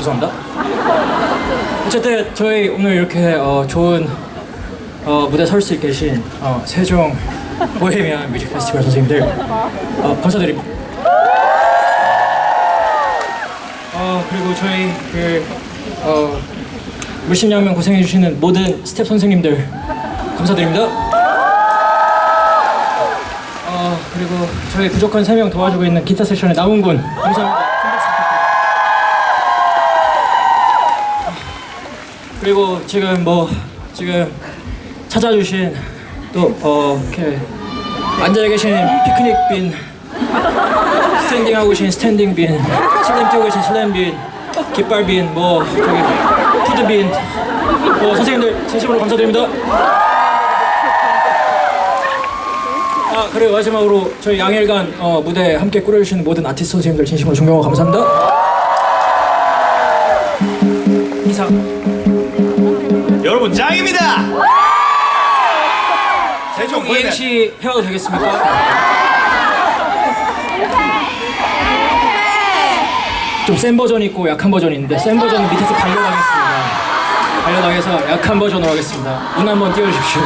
죄송합니다. 어쨌든 저희 오늘 이렇게 어, 좋은 어, 무대 설수 계신 어, 세종 보헤미안 뮤직 페스티벌 선생님들 어, 감사드립니다. 어, 그리고 저희 그 어, 물심양면 고생해 주시는 모든 스텝 선생님들 감사드립니다. 어, 그리고 저희 부족한 3명 도와주고 있는 기타 세션의 남은 군 감사합니다. 그리고 지금 뭐 지금 찾아주신 또 어, 이렇게 앉아 계신 피크닉 빈 스탠딩 하고 계신 스탠딩 빈 슬램 뛰고 계신 슬램 빈 깃발 빈뭐 저기 푸드 빈뭐 선생님들 진심으로 감사드립니다. 아 그리고 마지막으로 저희 양일간 어, 무대 함께 꾸려주시는 모든 아티스트 선생님들 진심으로 존경하고 감사합니다. 이상. 여러분 짱입니다. 세종 이행시 해도 되겠습니까? 좀 센 버전이 있고 약한 버전이 있는데 센 버전은 밑에서 반려당했습니다. 반려당해서 약한 버전으로 하겠습니다. 눈 한번 띄워주십시오.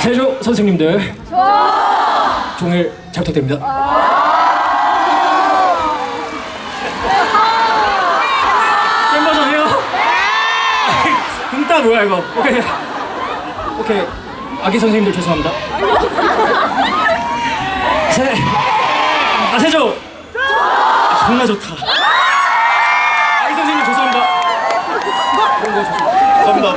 세조 선생님들 종일 잘 부탁드립니다. 센 버전 해요? 금따 뭐야 이거? 오케이 오케이 아기 선생님들 죄송합니다. 세, 아 세조. 아, 존나 좋다. 아기 선생님 죄송합니다. 이런 거 죄송. 감사합니다.